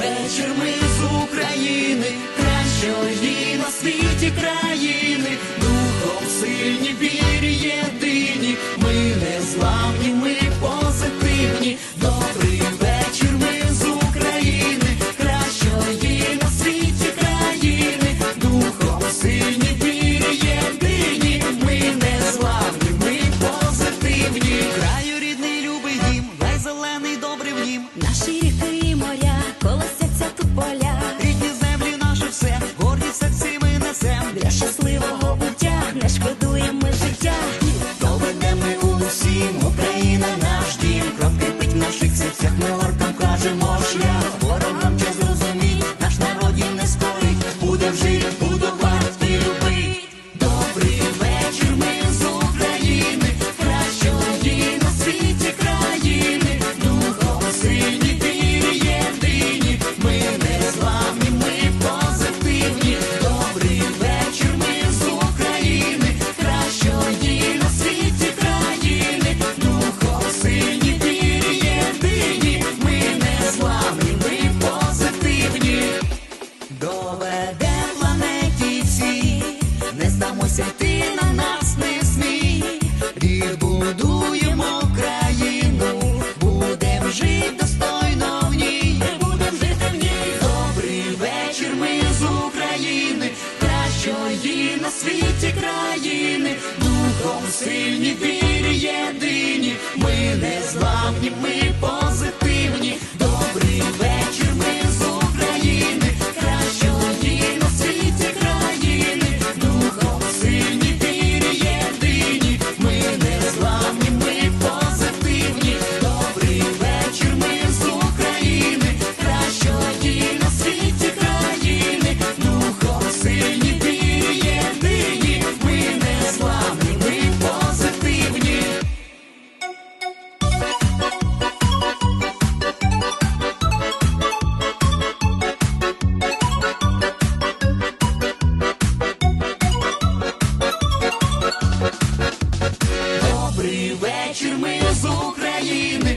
Вечір ми з України, кращої на світі країни, духом сильні вірі єдині, ми не славні, ми позитивні, добрий вечір ми з України, кращої на світі країни, духом сильні вірі єдині, ми не зламні, ми позитивні, краю рідний любий дім, найзелений добрий в нім, наші ріки і моря. Дося нас не смій, відбудуємо країну, будем жити достойно в ній, будем жити в ній. Добрий вечір, ми з України, кращої на світі країни, духом сильні вірі єдині, ми не зламні, ми. вечір з України.